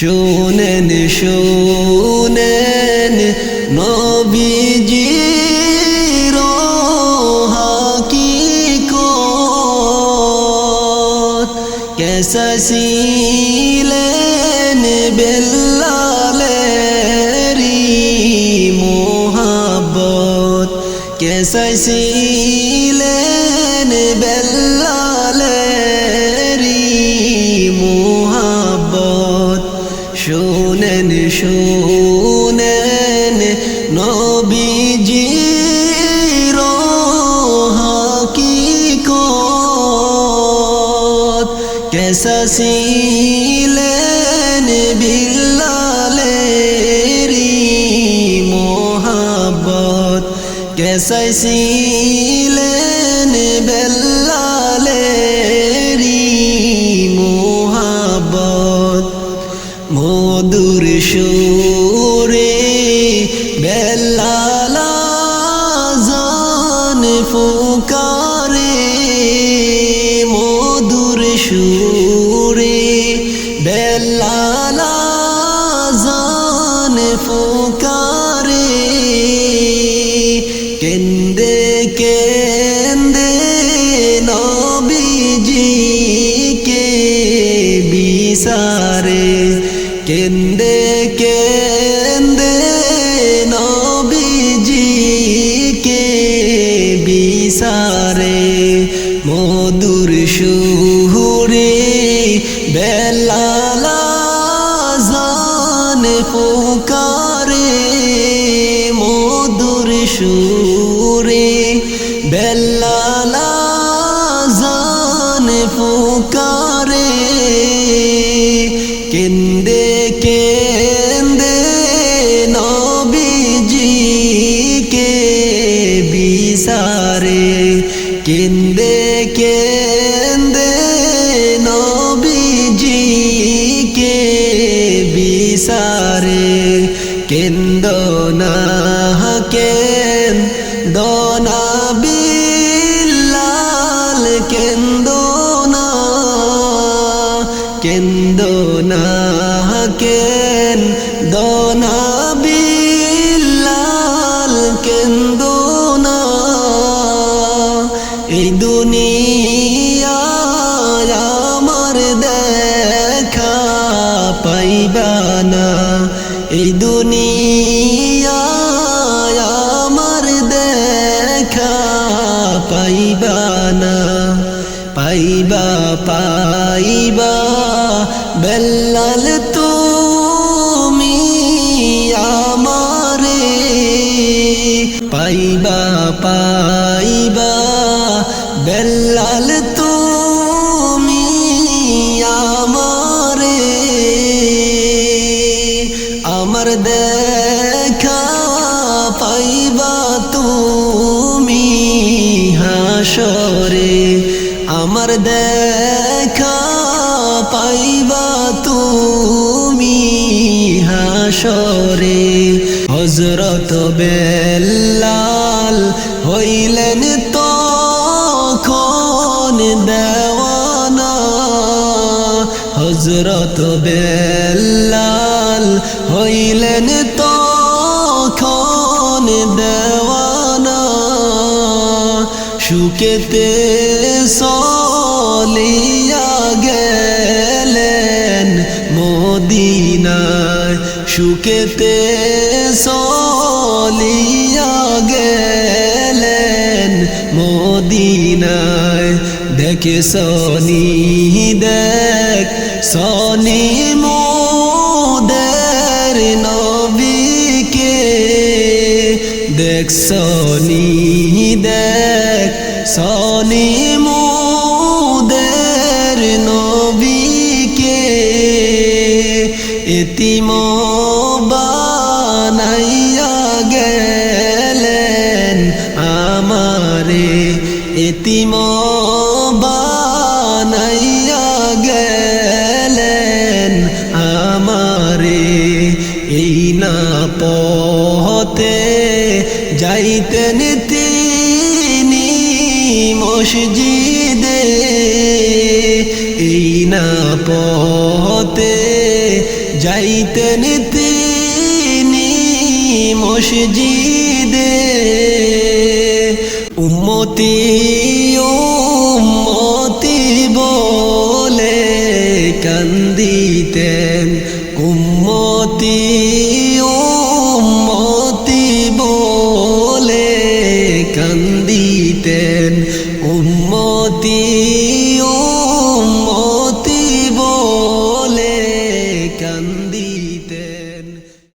শুনেন শুনেন নবীজি রাকি সসিলেন বেল্লালেরি মোহাবত কে সসিলেন বেল্লা শুনেন শুনেন নবীজি হাকিকত কেসা ছিলেন বিল্লালেরি মোহাব্বত। কেসা ছিলেন বেল্লালা পুকারে মধুর সুরে বেলালা জান পুকারে কেন্দে কেন্দে নবীজি কে বিসারে কেন্দে বিসারে কেন্দ না কেন দনা বিল্লাল কেন্দ না কেন্দ না কেন দনা বিল্লাল কেন্দ না। এই দুনিয়া এই দুনিয়া আমার দেখা পাইবা না পাইবা পাইবা। বেল্লাল দেখা পাইবা তুমি হাসরে। আমার দেখা পাইবা তুমি হাসরে। হজরত বেল্লাল হইলেন তখন দেওয়ানা। হজরত বেল্লাল হইলেন দেওয়ানা সুকেতে সলিয়া গেলেন মদিনায় সুকেতে সলিয়া গেলেন মদিনায়। দেখে সনি দেখ সনি মোদের দেখ সনি দেখ সনি মুদের নবীকে। এতিম বানাইয়া গেলেন আমারে। এতিম মসজিদে, এই না পথে যাইতেন তিনি মসজিদে। উম্মতি উম্মতি বলে কান্দিতেন। উম্মতি উম্মতি বলে কান্দিতেন।